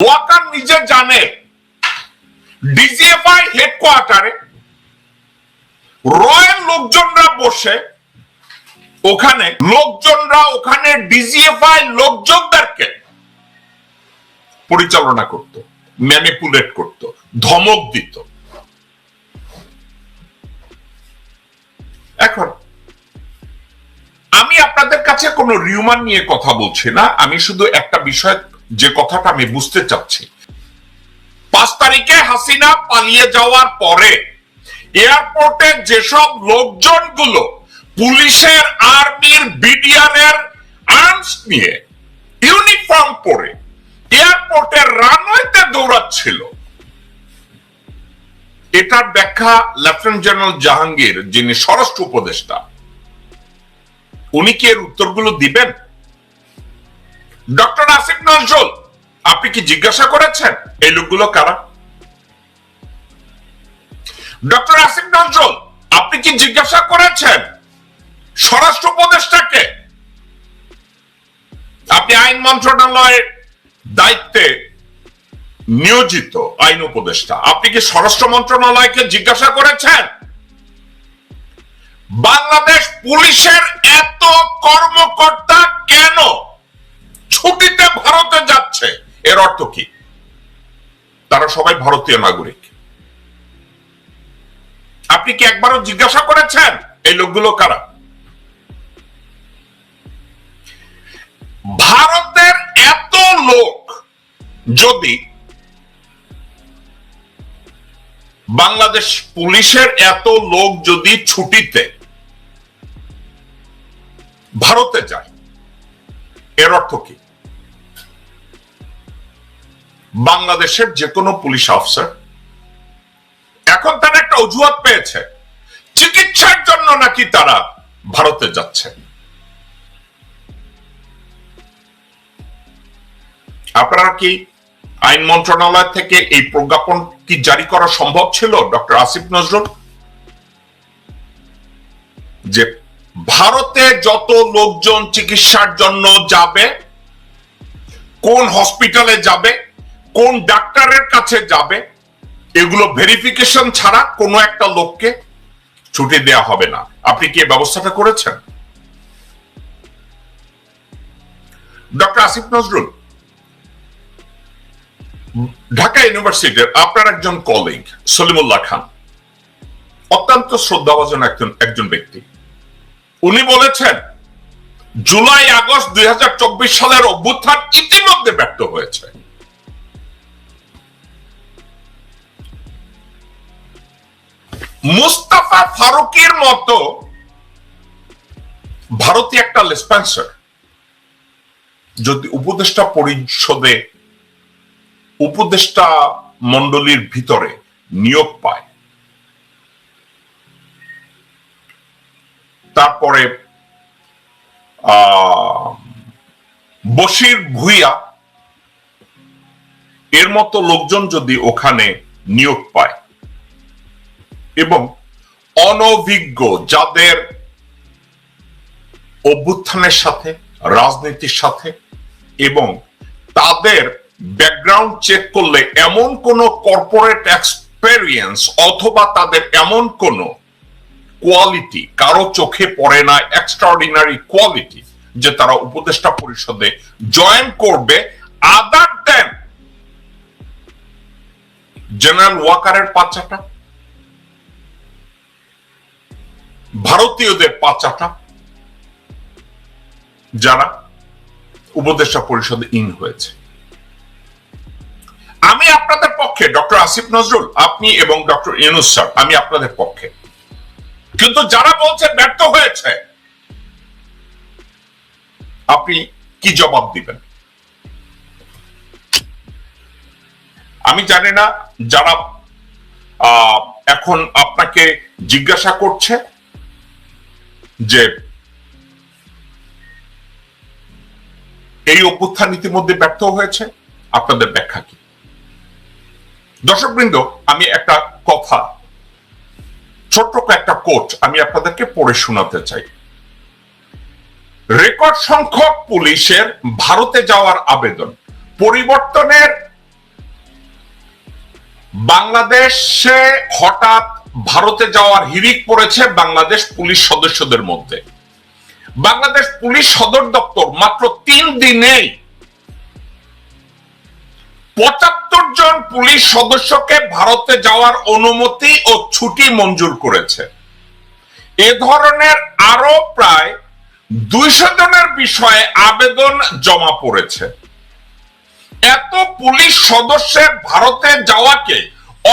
ওয়াকার নিজে জানে। DGFI হেডকোয়ার্টারে royal লোকজনরা বসে, ওখানে লোকজনরা ওখানে ডিজিএফআই লোকজনদেরকে পরিচালনা করত, ম্যানিপুলেট করত, ধমক দিত। এখন, আমি আপনাদের কাছে কোনো রিউমার নিয়ে কথা বলছি না, আমি শুধু একটা বিষয় যে কথাটা আমি বুঝতে চাচ্ছি। পাঁচ তারিখে হাসিনা পালিয়ে যাওয়ার পরে এয়ারপোর্টে যেসব লোকজনগুলো পুলিশের, আর্মির বিডিআর এর আর্মস নিয়ে ইউনিফর্ম পরে এয়ারপোর্টের রানওয়েতে দৌড়াচ্ছিল, এটার ব্যাখ্যা লেফটেন্যান্ট জেনারেল জাহাঙ্গীর, যিনি স্বরাষ্ট্র উপদেষ্টা, উনি কি এর উত্তরগুলো দিবেন? ডক্টর আসিফ নজরুল, আপনি কি জিজ্ঞাসা করেছেন এই লোকগুলো কারা? ডক্টর আসিফ নজরুল, আপনি কি জিজ্ঞাসা করেছেন স্বরাষ্ট্র উপদেষ্টাকে? আপনি আইন মন্ত্রণালয়ের দায়িত্বে নিয়োজিত আইন উপদেষ্টা, আপনি কি স্বরাষ্ট্র মন্ত্রণালয়কে জিজ্ঞাসা করেছেন? বাংলাদেশ পুলিশের এত কর্মকর্তা কেন ছুটিতে ভারতে যাচ্ছে। এর অর্থ কি? তারা সবাই ভারতীয় নাগরিক। আপনি কি একবারও জিজ্ঞাসা করেছেন, এই লোকগুলো কারা? ভারতের এত লোক যদি বাংলাদেশ পুলিশের এত লোক যদি ছুটিতে ভারতে যায়, এর অর্থ কি? বাংলাদেশের যে কোনো পুলিশ অফিসার এখন তারা একটা অজুহাত পেয়েছে। চিকিৎসার জন্য নাকি তারা ভারতে যাচ্ছে। আপনারা কি আইন মন্ত্রণালয় থেকে এই প্রজ্ঞাপন কি জারি করা সম্ভব ছিল, ডক্টর আসিফ নজরুল? যে ভারতে যত লোকজন চিকিৎসার জন্য যাবে, কোন হসপিটালে যাবে কোন ডাক্তারের কাছে যাবে, এগুলো ভেরিফিকেশন ছাড়া কোনো একটা লোককে ছুটি দেয়া হবে না। আপনি কি ব্যবস্থাটা করেছেন? ডক্টর আসিফ নজরুল, ঢাকা ইউনিভার্সিটির আপনার একজন কলিগ সলিমুল্লাহ খান, অত্যন্ত শ্রদ্ধাভাজন একজন একজন ব্যক্তি। উনি বলেছেন, জুলাই আগস্ট দুই হাজার চব্বিশ সালের অভ্যুত্থান ইতিমধ্যে ব্যর্থ হয়েছে। মুস্তাফা ফারুকের মতো ভারতীয় একটা লেসপেন্সার। যদি উপদেষ্টা পরিষদে উপদেষ্টা মন্ডলীর ভিতরে নিয়োগ পায়, তারপরে বশির ভুইয়া এর মতো লোকজন যদি ওখানে নিয়োগ পায় এবং অনভিজ্ঞ যাদের অভ্যুত্থানের সাথে, রাজনীতির সাথে এবং তাদের ব্যাকগ্রাউন্ড চেক করলে এমন কোন কর্পোরেট এক্সপেরিয়েন্স অথবা তাদের এমন কোন কোয়ালিটি কারও চোখে পড়ে না এক্সট্রাঅর্ডিনারি কোয়ালিটি যে তারা উপদেষ্টা পরিষদে জয়েন করবে আদার দেন জেনারেল ওয়াকারের পাচাটা ভারতীয়দের পাচাটা যারা উপদেষ্টা পরিষদে ইন হয়েছে। আমি আপনাদের পক্ষে, ডক্টর আসিফ নজরুল, আপনি এবং ডক্টর ইউনুস স্যার, আমি আপনাদের পক্ষে। কিন্তু যারা বলছেন ব্যর্থ হয়েছে, আপনি কি জবাব দিবেন? আমি জানি না যারা এখন আপনাকে জিজ্ঞাসা করছে যে এই অভ্যুত্থান ইতিমধ্যে ব্যর্থ হয়েছে, আপনাদের ব্যাখ্যা কি? দর্শকবৃন্দ, আমি একটা কথা, ছোট্ট একটা কোট আমি আপনাদেরকে পড়ে শোনাতে চাই। রেকর্ড সংখ্যক পুলিশের ভারতে যাওয়ার আবেদন, পরিবর্তনের বাংলাদেশে হঠাৎ ভারতে যাওয়ার হিরিক পড়েছে বাংলাদেশ পুলিশ সদস্যদের মধ্যে। বাংলাদেশ পুলিশ সদর দপ্তর মাত্র তিন দিনেই পঁচাত্তর জন পুলিশ সদস্যকে ভারতে যাওয়ার অনুমতি ও ছুটি মঞ্জুর করেছে। এ ধরনের আরও প্রায় দুইশো জনের বিষয়ে আবেদন জমা পড়েছে। এত পুলিশ সদস্যের ভারতে যাওয়াকে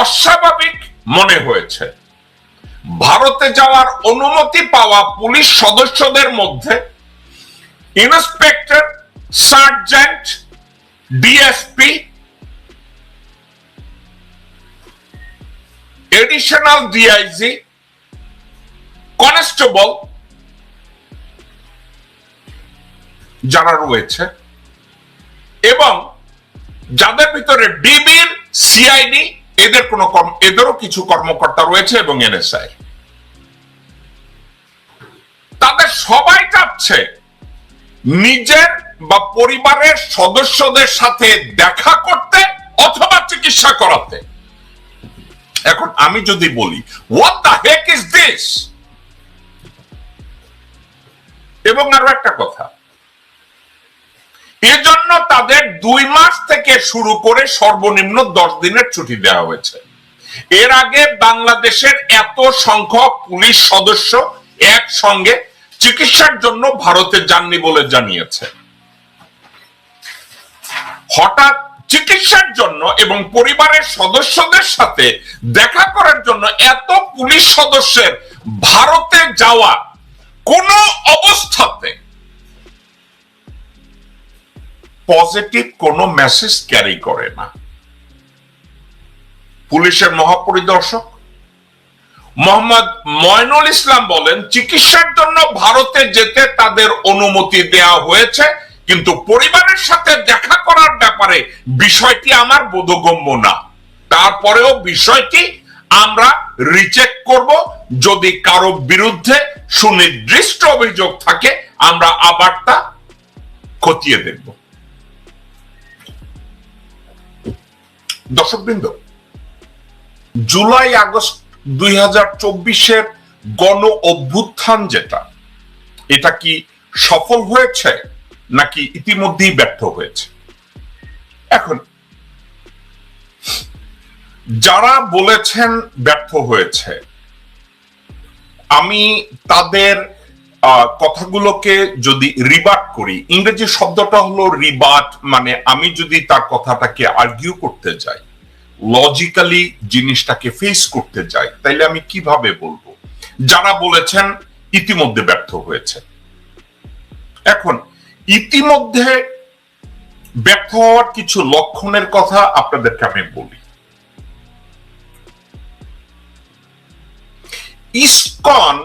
অস্বাভাবিক মনে হয়েছে। ভারতে যাওয়ার অনুমতি পাওয়া পুলিশ সদস্যদের মধ্যে inspector, sergeant, DSP, additional DIG, constable যারা রয়েছে এবং যাদের ভিতরে ডিবির সিআইডি এদের কোন এদেরও কিছু কর্মকর্তা রয়েছে এবং এনএসআই। তাদের সবাই চাচ্ছে নিজের বা পরিবারের সদস্যদের সাথে দেখা করতে অথবা চিকিৎসা করাতে। এখন আমি যদি বলি what the heck is this এবং আরও একটা কথা এজন্য তাদের দুই মাস থেকে শুরু করে সর্বনিম্ন দশ দিনের ছুটি দেওয়া হয়েছে। এর আগে বাংলাদেশের এত সংখ্যক পুলিশ সদস্য একসঙ্গে চিকিৎসার জন্য ভারতে যাননি বলে জানিয়েছে। হঠাৎ চিকিৎসার জন্য এবং পরিবারের সদস্যদের সাথে দেখা করার জন্য এত পুলিশ সদস্যের ভারতে যাওয়া কোন অবস্থাতে পজিটিভ কোনো মেসেজ ক্যারি করে না। পুলিশের মহাপরিদর্শক, মোহাম্মদ ময়নুল ইসলাম বলেন, চিকিৎসার জন্য ভারতে যেতে তাদের অনুমতি দেওয়া হয়েছে, কিন্তু পরিবারের সাথে দেখা করার ব্যাপারে বিষয়টি আমার বোধগম্য না। তারপরেও বিষয়টি আমরা রিচেক করব, যদি কারও বিরুদ্ধে সুনির্দিষ্ট অভিযোগ থাকে, আমরা আবার তা খতিয়ে দেখব। দর্শকবৃন্দ, জুলাই আগস্ট দুই হাজার চব্বিশের গণ অভ্যুত্থান যেটা, এটা কি সফল হয়েছে নাকি ইতিমধ্যেই ব্যর্থ হয়েছে? এখন, যারা বলেছেন ব্যর্থ হয়েছে, আমি তাদের কথাগুলোকে যদি রিবাট করি, ইংরেজি শব্দটা হলো রিবাট মানে আমি যদি তার কথাটাকে আর্গিউ করতে যাই লজিক্যালি জিনিসটাকে ফেস করতে যাই, তাইলে আমি কীভাবে বলব? যারা বলেছেন ইতিমধ্যে ব্যর্থ হয়েছে। এখন, ইতিমধ্যে ব্যর্থ হওয়ার কিছু লক্ষণের কথা আপনাদেরকে আমি বলি। ইসকন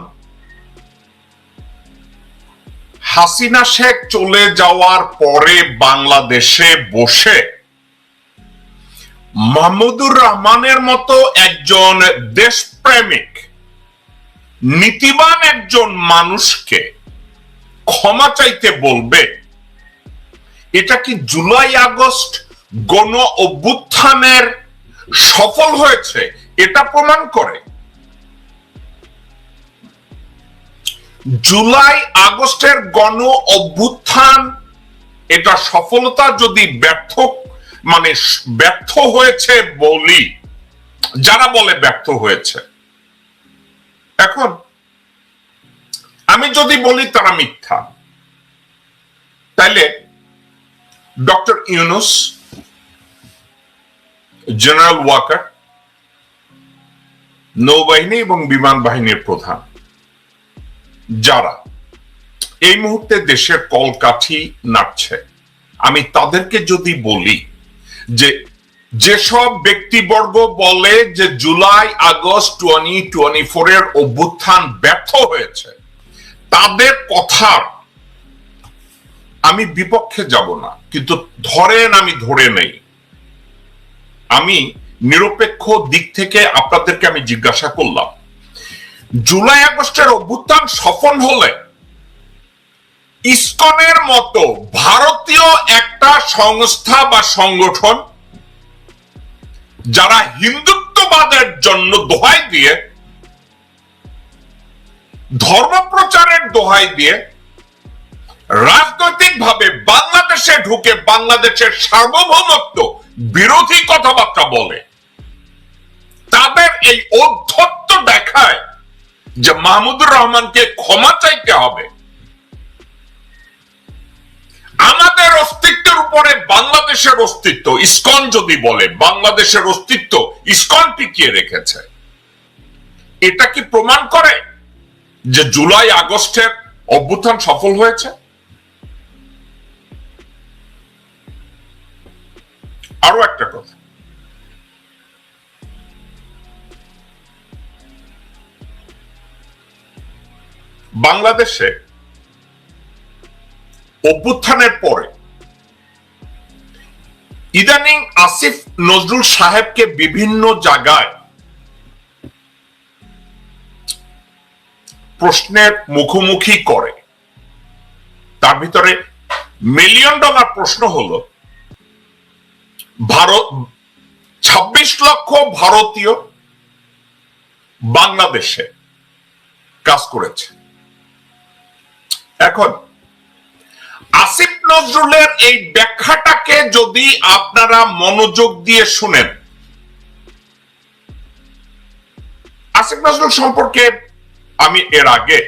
হাসিনা শেখ চলে যাওয়ার পরে বাংলাদেশে বসে মাহমুদুর রহমানের মতো একজন দেশপ্রেমিক, নীতিবান একজন মানুষকে ক্ষমা চাইতে বলবে, এটা কি জুলাই আগস্ট গণ অভ্যুত্থানের সফল হয়েছে এটা প্রমাণ করে? জুলাই আগস্টের গণ অভ্যুত্থান, এটা সফলতা যদি ব্যর্থ মানে ব্যর্থ হয়েছে বলি, যারা বলে ব্যর্থ হয়েছে। এখন, আমি যদি বলি তারা মিথ্যা। তাইলে ডক্টর ইউনুস, জেনারেল ওয়াকার, নৌবাহিনী এবং বিমান বাহিনীর প্রধান। যারা এই মুহূর্তে দেশের কলকাঠি নাড়ছে, আমি তাদেরকে যদি বলি যে যেসব ব্যক্তিবর্গ বলে যে July, August twenty twenty four এর অভ্যুত্থান ব্যর্থ হয়েছে, তাদের কথার আমি বিপক্ষে যাব না। কিন্তু ধরেন আমি ধরে নেই। আমি নিরপেক্ষ দিক থেকে আপনাদেরকে আমি জিজ্ঞাসা করলাম জুলাই আগস্টের অভ্যুত্থান সফল হলে ইসকনের মতো ভারতীয় একটা সংস্থা বা সংগঠন যারা হিন্দুত্ব মৌলবাদের জন্য দোহাই দিয়ে, ধর্মপ্রচারের দোহাই দিয়ে রাজনৈতিকভাবে বাংলাদেশে ঢুকে বাংলাদেশের সার্বভৌমত্ব বিরোধী কথাবার্তা বলে, তাদের এই অধ্যত্ত দেখায় যে মাহমুদুর রহমানকে ক্ষমা চাইতে হবে। আমাদের অস্তিত্বের উপরে বাংলাদেশের অস্তিত্ব, ইসকন যদি বলে, বাংলাদেশের অস্তিত্ব ইসকন টিকিয়ে রেখেছে। এটা কি প্রমাণ করে যে জুলাই আগস্টের অভ্যুত্থান সফল হয়েছে? আরও একটা কথা। বাংলাদেশে অভ্যুত্থানের পরে ইদানিং আসিফ নজরুল সাহেবকে বিভিন্ন জায়গায় প্রশ্নের মুখোমুখি করে। তার ভিতরে মিলিয়ন ডলার প্রশ্ন হলো, ভারত ২৬ লক্ষ ভারতীয় বাংলাদেশে কাজ করেছে। এখন, আসিফ নজরুলের এই ব্যাখ্যাটাকে যদি আপনারা মনোযোগ দিয়ে শুনেন, আসিফ নজরুল সম্পর্কে আমি এর আগে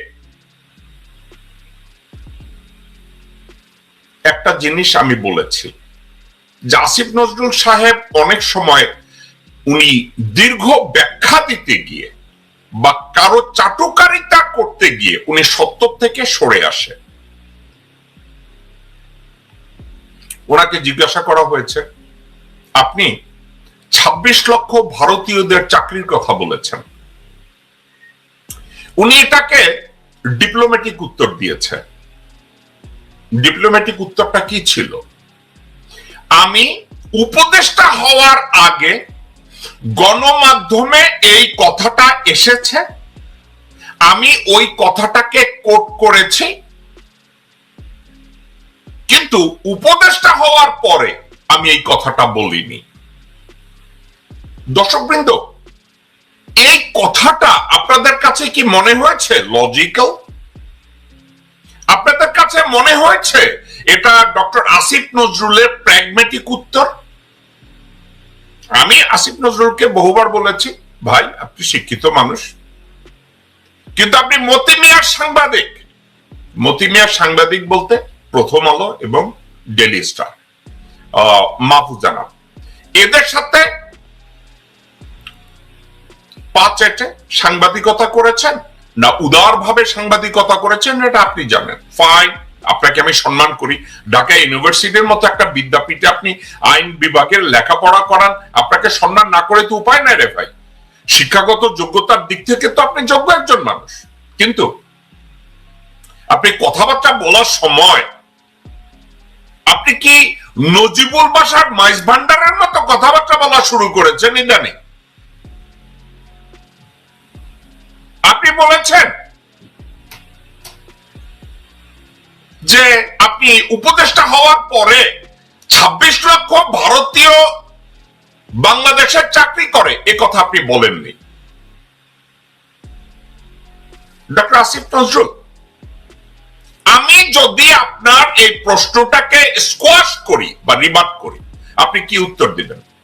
একটা জিনিস আমি বলেছি, যে আসিফ নজরুল সাহেব অনেক সময় উনি দীর্ঘ ব্যাখ্যা দিতে গিয়ে বা কারও চাটুকারিতা করতে গিয়ে উনি সত্য থেকে সরে আসে। ওনাকে জিজ্ঞাসা করা হয়েছে, আপনি ২৬ লক্ষ ভারতীয়দের চাকরির কথা বলেছেন। উনি এটাকে ডিপ্লোম্যাটিক উত্তর দিয়েছে। ডিপ্লোম্যাটিক উত্তরটা কি ছিল? আমি উপদেষ্টা হওয়ার আগে গণমাধ্যমে এই কথাটা এসেছে। আমি ওই কথাটাকে কোট করেছি। কিন্তু উপদেষ্টা হওয়ার পরে আমি এই কথাটা বলিনি। দর্শকবৃন্দ, এই কথাটা আপনাদের কাছে কি মনে হয়েছে? লজিক্যাল আপনাদের কাছে মনে হয়েছে? এটা ডক্টর আসিফ নজরুলের প্র্যাগমেটিক উত্তর? আমি আসিফ নজরুলকে বহুবার বলেছি, ভাই, আপনি শিক্ষিত মানুষ। কিন্তু আপনি মতি মিয়ার সাংবাদিক। মতি মিয়ার সাংবাদিক বলতে প্রথম আলো এবং ডেলি স্টার মাহফুজানা এদের সাথে পাঁচ এটে সাংবাদিকতা করেছেন না উদার ভাবে সাংবাদিকতা করেছেন, এটা আপনি জানেন। ফাইন আপনাকে আমি সম্মান করি। ঢাকা ইউনিভার্সিটির মতো একটা বিদ্যাপীঠে আপনি আইন বিভাগের লেখাপড়া করান, আপনাকে সম্মান না করে তো উপায় নাই রে ভাই। শিক্ষাগত যোগ্যতার দিক থেকে তো আপনি যোগ্য একজন মানুষ। কিন্তু আপনি কথাবার্তা বলার সময় আপনি কি নজিবুল বাসার মাইস ভান্ডারের মতো কথাবার্তা বলা শুরু করেছেন ইদানি? আপনি বলেছেন যে আপনি উপদেষ্টা হওয়ার পরে ২৬ লক্ষ ভারতীয় বাংলাদেশের চাকরি করে, এ কথা আপনি বলেননি। ডক্টর আসিফ নজরুল, আমি যদি আপনার এই প্রশ্নটাকে স্কোয়াশ করি বা রিবাট করি, আপনি কি উত্তর দিবেন?